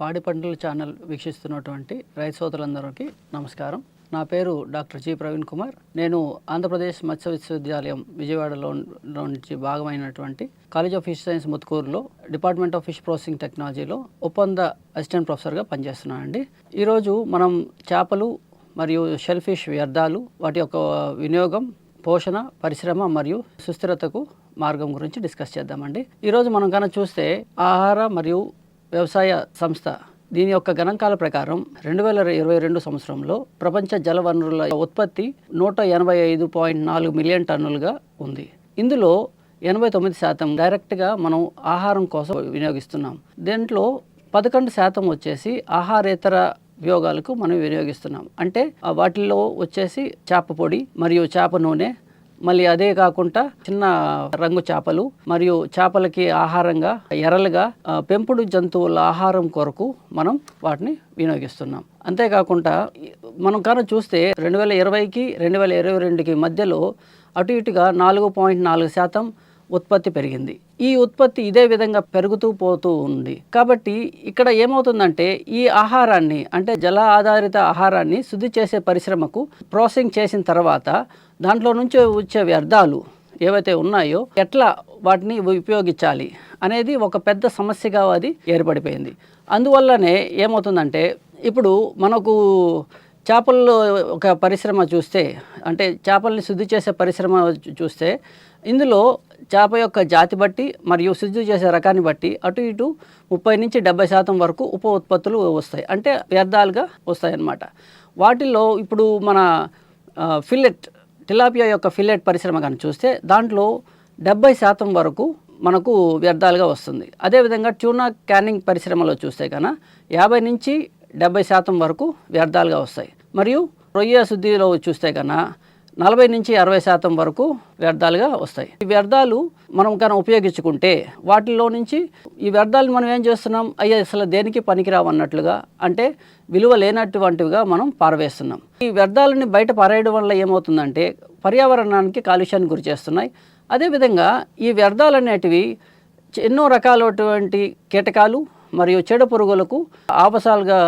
పాడి పంటల ఛానల్ వీక్షిస్తున్నటువంటి రైతు సోదరులందరికీ నమస్కారం. నా పేరు డాక్టర్ జి ప్రవీణ్ కుమార్. నేను ఆంధ్రప్రదేశ్ మత్స్య విశ్వవిద్యాలయం విజయవాడలో నుంచి భాగమైనటువంటి కాలేజ్ ఆఫ్ ఫిష్ సైన్స్ ముత్కూరులో డిపార్ట్మెంట్ ఆఫ్ ఫిష్ ప్రాసెసింగ్ టెక్నాలజీలో ఒప్పంద అసిస్టెంట్ ప్రొఫెసర్గా పనిచేస్తున్నానండి. ఈరోజు మనం చేపలు మరియు షెల్ ఫిష్ వ్యర్థాలు వాటి యొక్క వినియోగం పోషణ పరిశ్రమ మరియు సుస్థిరతకు మార్గం గురించి డిస్కస్ చేద్దామండి. ఈరోజు మనం కనుక చూస్తే ఆహార మరియు వ్యవసాయ సంస్థ. దీని యొక్క గణాంకాల ప్రకారం రెండు వేల ఇరవై రెండు సంవత్సరంలో ప్రపంచ జల వనరుల ఉత్పత్తి నూట ఎనభై ఐదు పాయింట్ నాలుగు మిలియన్ టన్నులుగా ఉంది. ఇందులో ఎనభై తొమ్మిది శాతం డైరెక్ట్గా మనం ఆహారం కోసం వినియోగిస్తున్నాం. దీంట్లో పదకొండు శాతం వచ్చేసి ఆహారేతర ఉపయోగాలకు మనం వినియోగిస్తున్నాం. అంటే వాటిల్లో వచ్చేసి చేప పొడి మరియు చేప నూనె మళ్ళీ అదే కాకుండా చిన్న రంగు చేపలు మరియు చేపలకి ఆహారంగా ఎరలుగా పెంపుడు జంతువుల ఆహారం కొరకు మనం వాటిని వినియోగిస్తున్నాం. అంతేకాకుండా మనం కానీ చూస్తే రెండు వేల ఇరవైకి రెండు వేల ఇరవై రెండుకి మధ్యలో అటు ఇటుగా నాలుగు పాయింట్ నాలుగు శాతం ఉత్పత్తి పెరిగింది. ఈ ఉత్పత్తి ఇదే విధంగా పెరుగుతూ పోతూ ఉంది. కాబట్టి ఇక్కడ ఏమవుతుందంటే ఈ ఆహారాన్ని అంటే జల ఆధారిత ఆహారాన్ని శుద్ధి చేసే పరిశ్రమకు ప్రాసెసింగ్ చేసిన తర్వాత దాంట్లో నుంచి వచ్చే వ్యర్థాలు ఏవైతే ఉన్నాయో ఎట్లా వాటిని ఉపయోగించాలి అనేది ఒక పెద్ద సమస్యగా అది ఏర్పడిపోయింది. అందువల్లనే ఏమవుతుందంటే ఇప్పుడు మనకు చేపల్లో ఒక పరిశ్రమ చూస్తే అంటే చేపల్ని శుద్ధి చేసే పరిశ్రమ చూస్తే ఇందులో చేప యొక్క జాతి బట్టి మరియు శుద్ధి చేసే రకాన్ని బట్టి అటు ఇటు ముప్పై నుంచి డెబ్బై శాతం వరకు ఉప ఉత్పత్తులు వస్తాయి. అంటే వ్యర్థాలుగా వస్తాయి అన్నమాట వాటిల్లో ఇప్పుడు మన ఫిల్లెట్ టిలాపియా యొక్క ఫిల్లెట్ పరిశ్రమ కానీ చూస్తే దాంట్లో డెబ్బై శాతం వరకు మనకు వ్యర్థాలుగా వస్తుంది. అదేవిధంగా ట్యూనా క్యానింగ్ పరిశ్రమలో చూస్తే కనుక యాభై నుంచి డెబ్బై శాతం వరకు వ్యర్థాలుగా వస్తాయి. మరియు రొయ్య శుద్ధిలో చూస్తే కన్నా నలభై నుంచి అరవై శాతం వరకు వ్యర్థాలుగా వస్తాయి. ఈ వ్యర్థాలు మనం కనుక ఉపయోగించుకుంటే వాటిలో నుంచి ఈ వ్యర్థాలను మనం ఏం చేస్తున్నాం? అయ్యా అసలు దేనికి పనికిరావన్నట్లుగా అంటే విలువ లేనటువంటివిగా మనం పారవేస్తున్నాం. ఈ వ్యర్థాలని బయట పారేయడం వల్ల ఏమవుతుందంటే పర్యావరణానికి కాలుష్యాన్ని గురి చేస్తున్నాయి. అదేవిధంగా ఈ వ్యర్థాలు అనేటివి ఎన్నో రకాలటువంటి కీటకాలు మరియు చెడు పురుగులకు ఆపసాలుగా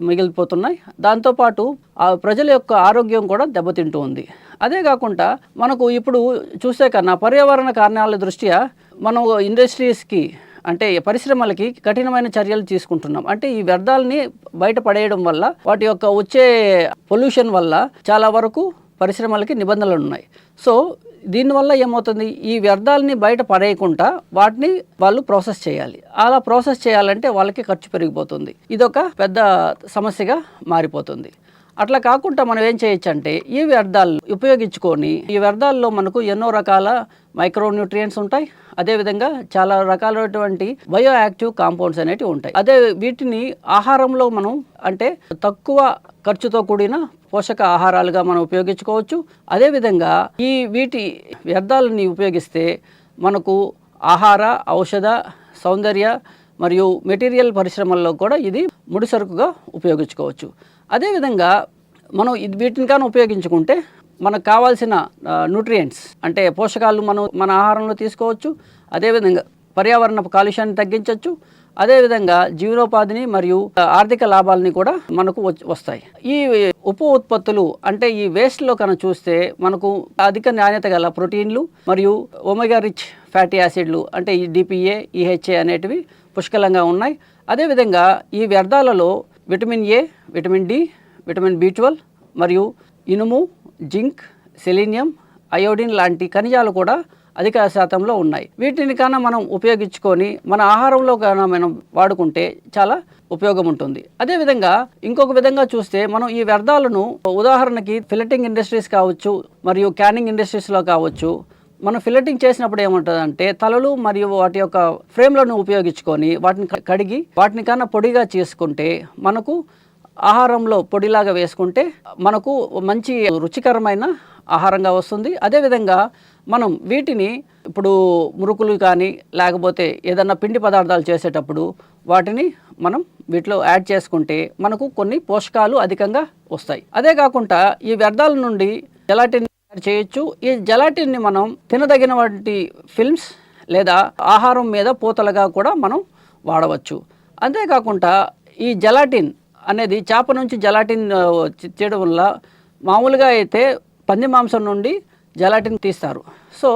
మిగిలిపోతున్నాయి. దాంతోపాటు ఆ ప్రజల యొక్క ఆరోగ్యం కూడా దెబ్బతింటూ ఉంది. అదే కాకుండా మనకు ఇప్పుడు చూసే కన్నా పర్యావరణ కారణాల దృష్ట్యా మనం ఇండస్ట్రీస్కి అంటే పరిశ్రమలకి కఠినమైన చర్యలు తీసుకుంటున్నాం. అంటే ఈ వ్యర్థాలని బయట పడేయడం వల్ల వాటి యొక్క వచ్చే పొల్యూషన్ వల్ల చాలా వరకు పరిశ్రమలకి నిబంధనలు ఉన్నాయి. సో దీనివల్ల ఏమవుతుంది? ఈ వ్యర్థాలని బయట పడేయకుండా వాటిని వాళ్ళు ప్రాసెస్ చేయాలి. అలా ప్రాసెస్ చేయాలంటే వాళ్ళకి ఖర్చు పెరిగిపోతుంది. ఇదొక పెద్ద సమస్యగా మారిపోతుంది. అట్లా కాకుండా మనం ఏం చేయొచ్చు అంటే ఈ వ్యర్థాలు ఉపయోగించుకొని ఈ వ్యర్థాల్లో మనకు ఎన్నో రకాల మైక్రోన్యూట్రియంట్స్ ఉంటాయి. అదేవిధంగా చాలా రకాలైనటువంటి బయో యాక్టివ్ కాంపౌండ్స్ అనేటివి ఉంటాయి. అదే వీటిని ఆహారంలో మనం అంటే తక్కువ ఖర్చుతో కూడిన పోషక ఆహారాలుగా మనం ఉపయోగించుకోవచ్చు. అదేవిధంగా ఈ వీటి వ్యర్థాలని ఉపయోగిస్తే మనకు ఆహార ఔషధ సౌందర్య మరియు మెటీరియల్ పరిశ్రమల్లో కూడా ఇది ముడిసరుకుగా ఉపయోగించుకోవచ్చు. అదేవిధంగా మనం ఇది వీటిని కానీ ఉపయోగించుకుంటే మనకు కావాల్సిన న్యూట్రియంట్స్ అంటే పోషకాలు మనం మన ఆహారంలో తీసుకోవచ్చు. అదేవిధంగా పర్యావరణ కాలుష్యాన్ని తగ్గించవచ్చు అదేవిధంగా జీవనోపాధిని మరియు ఆర్థిక లాభాలని కూడా మనకు వస్తాయి. ఈ ఉప ఉత్పత్తులు అంటే ఈ వేస్ట్లో కనుక చూస్తే మనకు అధిక నాణ్యత గల ప్రోటీన్లు మరియు ఒమెగా రిచ్ ఫ్యాటీ యాసిడ్లు అంటే ఈ డిపిఏ ఈహెచ్ఏ అనేటివి పుష్కలంగా ఉన్నాయి. అదేవిధంగా ఈ వ్యర్థాలలో vitamin A vitamin D vitamin B twelve మరియు ఇనుము జింక్ సెలీనియం అయోడిన్ లాంటి ఖనిజాలు కూడా అధిక శాతంలో ఉన్నాయి. వీటిని కన్నా మనం ఉపయోగించుకొని మన ఆహారంలో కన్నా మనం వాడుకుంటే చాలా ఉపయోగం ఉంటుంది. అదేవిధంగా ఇంకొక విధంగా చూస్తే మనం ఈ వ్యర్థాలను ఉదాహరణకి ఫిలటింగ్ ఇండస్ట్రీస్ కావచ్చు మరియు క్యానింగ్ ఇండస్ట్రీస్లో కావచ్చు మనం ఫిల్లటింగ్ చేసినప్పుడు ఏముంటుందంటే తలలు మరియు వాటి యొక్క ఫ్రేమ్లను ఉపయోగించుకొని వాటిని క- కడిగి వాటిని కన్నా పొడిగా చేసుకుంటే మనకు ఆహారంలో పొడిలాగా వేసుకుంటే మనకు మంచి రుచికరమైన ఆహారంగా వస్తుంది. అదేవిధంగా మనం వీటిని ఇప్పుడు మురుకులు కానీ లేకపోతే ఏదన్నా పిండి పదార్థాలు చేసేటప్పుడు వాటిని మనం వీటిలో యాడ్ చేసుకుంటే మనకు కొన్ని పోషకాలు అధికంగా వస్తాయి. అదే కాకుండా ఈ వ్యర్థాల నుండి జలాటిన్ చేయొచ్చు. ఈ జలాటిన్ని మనం తినదగిన వంటి ఫిల్మ్స్ లేదా ఆహారం మీద పూతలుగా కూడా మనం వాడవచ్చు. అంతేకాకుండా ఈ జలాటిన్ అనేది చేప నుంచి జలాటిన్ చేయడం వల్ల మామూలుగా అయితే పంది మాంసం నుండి జలాటిన్ తీస్తారు. సో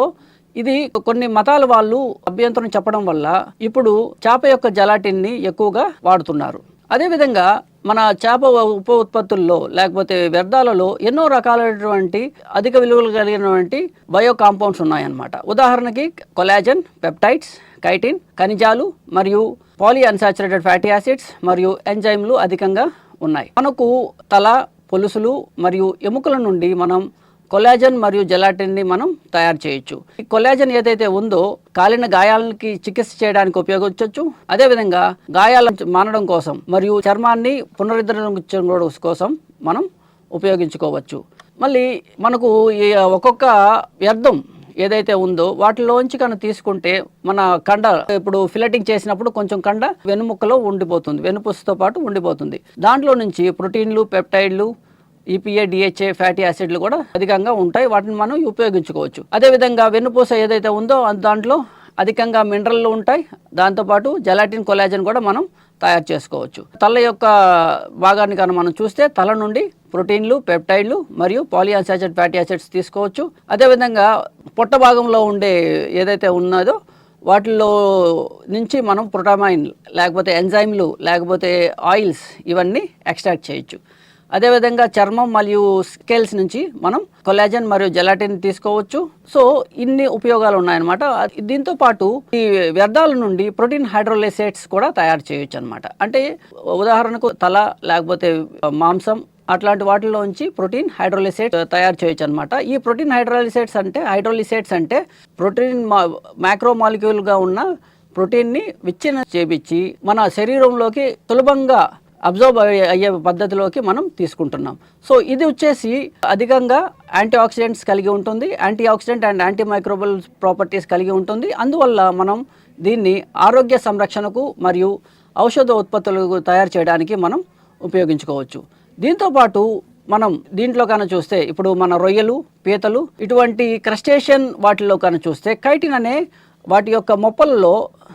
ఇది కొన్ని మతాల వాళ్ళు అభ్యంతరం చెప్పడం వల్ల ఇప్పుడు చేప యొక్క జలాటిన్ని ఎక్కువగా వాడుతున్నారు. అదేవిధంగా మన చేప ఉప ఉత్పత్తుల్లో లేకపోతే వ్యర్థాలలో ఎన్నో రకాలైనటువంటి అధిక విలువలు కలిగినటువంటి బయో కాంపౌండ్స్ ఉన్నాయన్నమాట. ఉదాహరణకి కొలాజన్ పెప్టైడ్స్ కైటిన్ ఖనిజాలు మరియు పాలీ అన్సాచురేటెడ్ ఫ్యాటీ యాసిడ్స్ మరియు ఎంజైమ్లు అధికంగా ఉన్నాయి. మనకు తల పొలుసులు మరియు ఎముకల నుండి మనం కొలాజన్ మరియు జెలాటిన్ని మనం తయారు చేయొచ్చు. ఈ కొలాజన్ ఏదైతే ఉందో కాలిన గాయాలకి చికిత్స చేయడానికి ఉపయోగించవచ్చు అదేవిధంగా గాయాలను మానడం కోసం మరియు చర్మాన్ని పునరుద్ధరించడం కోసం మనం ఉపయోగించుకోవచ్చు. మళ్ళీ మనకు ఈ ఒక్కొక్క వ్యర్థం ఏదైతే ఉందో వాటిలోంచి కనుక తీసుకుంటే మన కండ ఇప్పుడు ఫిలటింగ్ చేసినప్పుడు కొంచెం కండ వెనుముక్కలో ఉండిపోతుంది వెనుపుసుతో పాటు ఉండిపోతుంది. దాంట్లో నుంచి ప్రోటీన్లు పెప్టైడ్లు ఈపీఏ డిహెచ్ఏ ఫ్యాటీ యాసిడ్లు కూడా అధికంగా ఉంటాయి. వాటిని మనం ఉపయోగించుకోవచ్చు. అదేవిధంగా వెన్నుపూస ఏదైతే ఉందో దాంట్లో అధికంగా మినరల్లు ఉంటాయి. దాంతోపాటు జెలాటిన్ కొలాజన్ కూడా మనం తయారు చేసుకోవచ్చు. తల యొక్క భాగాన్ని కనుక మనం చూస్తే తల నుండి ప్రోటీన్లు పెప్టైడ్లు మరియు పాలియాన్సాచురేట్ ఫ్యాటీ యాసిడ్స్ తీసుకోవచ్చు. అదేవిధంగా పొట్ట భాగంలో ఉండే ఏదైతే ఉన్నదో వాటిల్లో నుంచి మనం ప్రోటామైన్ లేకపోతే ఎంజైమ్లు లేకపోతే ఆయిల్స్ ఇవన్నీ ఎక్స్ట్రాక్ట్ చేయొచ్చు. అదేవిధంగా చర్మం మరియు స్కేల్స్ నుంచి మనం కొలాజన్ మరియు జెలాటిన్ తీసుకోవచ్చు. సో ఇన్ని ఉపయోగాలు ఉన్నాయన్నమాట. దీంతో పాటు ఈ వ్యర్థాల నుండి ప్రోటీన్ హైడ్రోలేసేట్స్ కూడా తయారు చేయొచ్చు అనమాట అంటే ఉదాహరణకు తల లేకపోతే మాంసం అట్లాంటి వాటిలోంచి ప్రోటీన్ హైడ్రోలిసేట్ తయారు చేయొచ్చు అనమాట ఈ ప్రోటీన్ హైడ్రోలిసేట్స్ అంటే హైడ్రోలిసేట్స్ అంటే ప్రోటీన్ మా మ్యాక్రో మాలిక్యూల్గా ఉన్న ప్రోటీన్ని విచ్ఛిన్నం చేపించి మన శరీరంలోకి సులభంగా అబ్జర్వ్ అయ్యే పద్ధతిలోకి మనం తీసుకుంటున్నాం. సో ఇది వచ్చేసి అధికంగా యాంటీ ఆక్సిడెంట్స్ కలిగి ఉంటుంది. Anti oxidant and anti microbial properties కలిగి ఉంటుంది. అందువల్ల మనం దీన్ని ఆరోగ్య సంరక్షణకు మరియు ఔషధ ఉత్పత్తులు తయారు చేయడానికి మనం ఉపయోగించుకోవచ్చు. దీంతోపాటు మనం దీంట్లో కనుక చూస్తే ఇప్పుడు మన రొయ్యలు పీతలు ఇటువంటి క్రస్టేషన్ వాటిలో కనుక చూస్తే కైటిన్ అనే వాటి యొక్క మొప్పలలో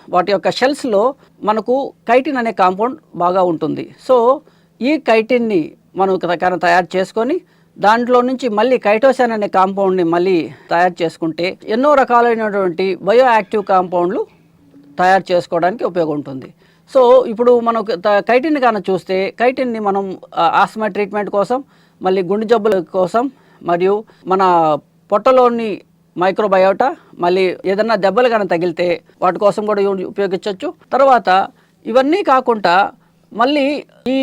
వాటి యొక్క షెల్స్లో మనకు కైటిన్ అనే కాంపౌండ్ బాగా ఉంటుంది. సో ఈ కైటిన్ని మనం ప్రకారం తయారు చేసుకొని దాంట్లో నుంచి మళ్ళీ కైటోసాన్ అనే కాంపౌండ్ని మళ్ళీ తయారు చేసుకుంటే ఎన్నో రకాలైనటువంటి బయో యాక్టివ్ కాంపౌండ్లు తయారు చేసుకోవడానికి ఉపయోగం ఉంటుంది. సో ఇప్పుడు మనకు త- కైటిన్ కానీ చూస్తే కైటిన్ని మనం ఆస్మా ట్రీట్మెంట్ కోసం మళ్ళీ గుండె జబ్బుల కోసం మరియు మన పొట్టలోని మైక్రోబయోటా మళ్ళీ ఏదన్నా దెబ్బలు కానీ తగిలితే వాటి కోసం కూడా ఉపయోగించవచ్చు తర్వాత ఇవన్నీ కాకుండా మళ్ళీ ఈ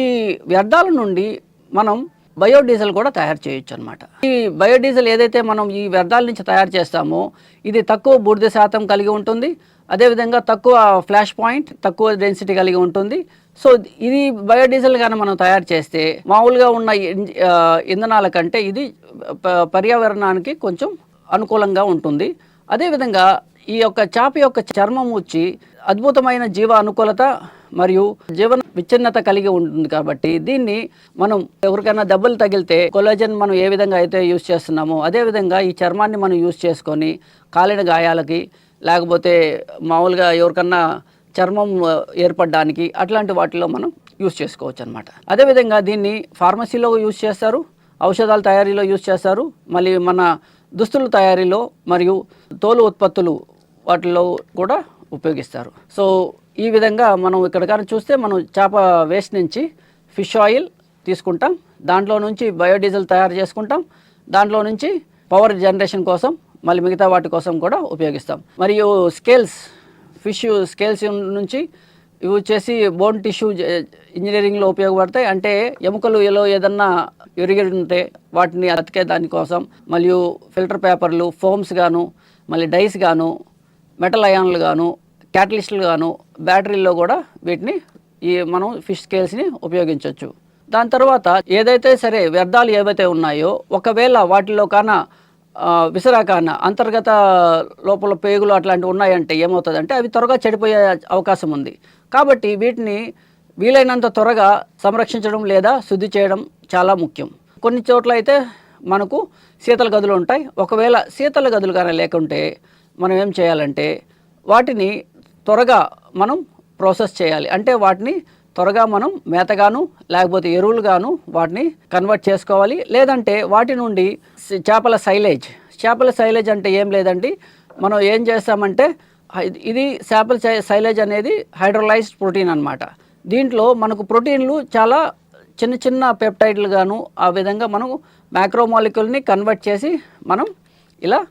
వ్యర్థాల నుండి మనం బయోడీజిల్ కూడా తయారు చేయొచ్చు అనమాట ఈ బయోడీజిల్ ఏదైతే మనం ఈ వ్యర్థాల నుంచి తయారు చేస్తామో ఇది తక్కువ బూడిద శాతం కలిగి ఉంటుంది. అదేవిధంగా తక్కువ ఫ్లాష్ పాయింట్ తక్కువ డెన్సిటీ కలిగి ఉంటుంది. సో ఇది బయోడీజిల్ కానీ మనం తయారు చేస్తే మామూలుగా ఉన్న ఇంధనాల కంటే ఇది ప- పర్యావరణానికి కొంచెం అనుకూలంగా ఉంటుంది. అదేవిధంగా ఈ యొక్క చేప యొక్క చర్మం వచ్చి అద్భుతమైన జీవ అనుకూలత మరియు జీవన విచ్ఛిన్నత కలిగి ఉంటుంది కాబట్టి దీన్ని మనం ఎవరికైనా దెబ్బలు తగిలితే కొలాజన్ మనం ఏ విధంగా అయితే యూస్ చేస్తున్నామో అదే విధంగా ఈ చర్మాన్ని మనం యూజ్ చేసుకొని కాలిన గాయాలకి లేకపోతే మామూలుగా ఎవరికన్నా చర్మం ఏర్పడడానికి అట్లాంటి వాటిలో మనం యూజ్ చేసుకోవచ్చు అనమాట అదేవిధంగా దీన్ని ఫార్మసీలో యూజ్ చేస్తారు ఔషధాల తయారీలో యూజ్ చేస్తారు. మళ్ళీ మన దుస్తుల తయారీలో మరియు తోలు ఉత్పత్తులు వాటిలో కూడా ఉపయోగిస్తారు. సో ఈ విధంగా మనం ఇక్కడ కానీ చూస్తే మనం చేప వేస్ట్ నుంచి ఫిష్ ఆయిల్ తీసుకుంటాం. దాంట్లో నుంచి బయోడీజిల్ తయారు చేసుకుంటాం. దాంట్లో నుంచి పవర్ జనరేషన్ కోసం మళ్ళీ మిగతా వాటి కోసం కూడా ఉపయోగిస్తాం. మరియు స్కేల్స్ ఫిష్ స్కేల్స్ నుంచి ఇవి వచ్చేసి బోన్ టిష్యూ ఇంజనీరింగ్లో ఉపయోగపడతాయి. అంటే ఎముకలు ఎలా ఏదన్నా విరిగి ఉంటే వాటిని అతికే దానికోసం మరియు ఫిల్టర్ పేపర్లు ఫోమ్స్ గాను మళ్ళీ డైస్ గాను మెటల్ అయాన్లు గాను క్యాటలిస్టులు గాను బ్యాటరీల్లో కూడా వీటిని ఈ మనం ఫిష్ స్కేల్స్ని ఉపయోగించవచ్చు దాని తర్వాత ఏదైతే సరే వ్యర్థాలు ఏవైతే ఉన్నాయో ఒకవేళ వాటిలో కాన ఆ, విసరాకాన అంతర్గత లోపల పేగులు అట్లాంటివి ఉన్నాయంటే ఏమవుతుందంటే అవి త్వరగా చెడిపోయే అవకాశం ఉంది. కాబట్టి వీటిని వీలైనంత త్వరగా సంరక్షించడం లేదా శుద్ధి చేయడం చాలా ముఖ్యం. కొన్ని చోట్ల అయితే మనకు శీతల గదులు ఉంటాయి. ఒకవేళ శీతల గదులు కానీ లేకుంటే మనం ఏం చేయాలంటే వాటిని త్వరగా మనం ప్రాసెస్ చేయాలి. అంటే వాటిని త్వరగా మనం మేతగాను లేకపోతే ఎరువులుగాను వాటిని కన్వర్ట్ చేసుకోవాలి. లేదంటే వాటి నుండి చేపల సైలేజ్ చేపల సైలేజ్ అంటే ఏం లేదండి. మనం ఏం చేస్తామంటే ఇది చేపల సై- సైలేజ్ అనేది హైడ్రోలైజ్డ్ ప్రోటీన్ అన్నమాట. దీంట్లో మనకు ప్రోటీన్లు చాలా చిన్న చిన్న పెప్టైడ్లు గాను ఆ విధంగా మనం మ్యాక్రోమాలిక్యూల్ని కన్వర్ట్ చేసి మనం ఇలా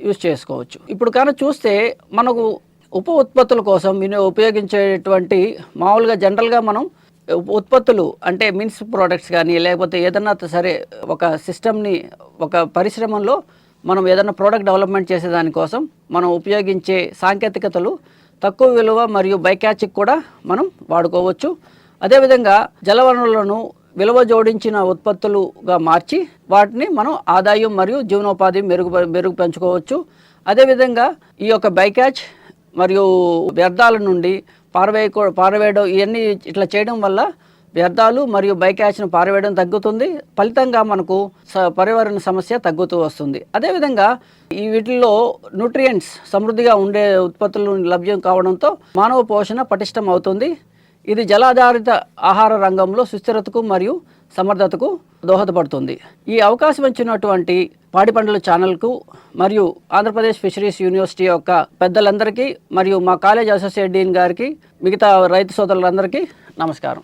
యూజ్ చేసుకోవచ్చు. ఇప్పుడు కానీ చూస్తే మనకు ఉప ఉత్పత్తుల కోసం విని ఉపయోగించేటువంటి మామూలుగా జనరల్గా మనం ఉప- ఉత్పత్తులు అంటే మిన్స్ ప్రోడక్ట్స్ కానీ లేకపోతే ఏదన్నా సరే ఒక సిస్టమ్ని ఒక పరిశ్రమలో మనం ఏదైనా ప్రోడక్ట్ డెవలప్మెంట్ చేసేదానికోసం మనం ఉపయోగించే సాంకేతికతలు తక్కువ విలువ మరియు బైక్యాచిక్ కూడా మనం వాడుకోవచ్చు అదేవిధంగా జలవనరులను విలువ జోడించిన ఉత్పత్తులుగా మార్చి వాటిని మనం ఆదాయం మరియు జీవనోపాధి మెరుగు మెరుగు పెంచుకోవచ్చు అదేవిధంగా ఈ యొక్క బైక్యాచ్ మరియు వ్యర్థాల నుండి పారవేయ పారవేయడం ఇవన్నీ ఇట్లా చేయడం వల్ల వ్యర్థాలు మరియు బైక్యాచ్ను పారవేయడం తగ్గుతుంది. ఫలితంగా మనకు స పర్యావరణ సమస్య తగ్గుతూ వస్తుంది. అదేవిధంగా ఈ వీటిల్లో న్యూట్రియంట్స్ సమృద్ధిగా ఉండే ఉత్పత్తులు లభ్యం కావడంతో మానవ పోషణ పటిష్టం అవుతుంది ఇది జలాధారిత ఆహార రంగంలో సుస్థిరతకు మరియు సమర్థతకు దోహదపడుతుంది. ఈ అవకాశం ఇచ్చినటువంటి పాడి పంటల ఛానల్కు మరియు ఆంధ్రప్రదేశ్ ఫిషరీస్ యూనివర్సిటీ యొక్క పెద్దలందరికీ మరియు మా కాలేజ్ అసోసియేట్ డీన్ గారికి మిగతా రైతు సోదరులందరికీ నమస్కారం.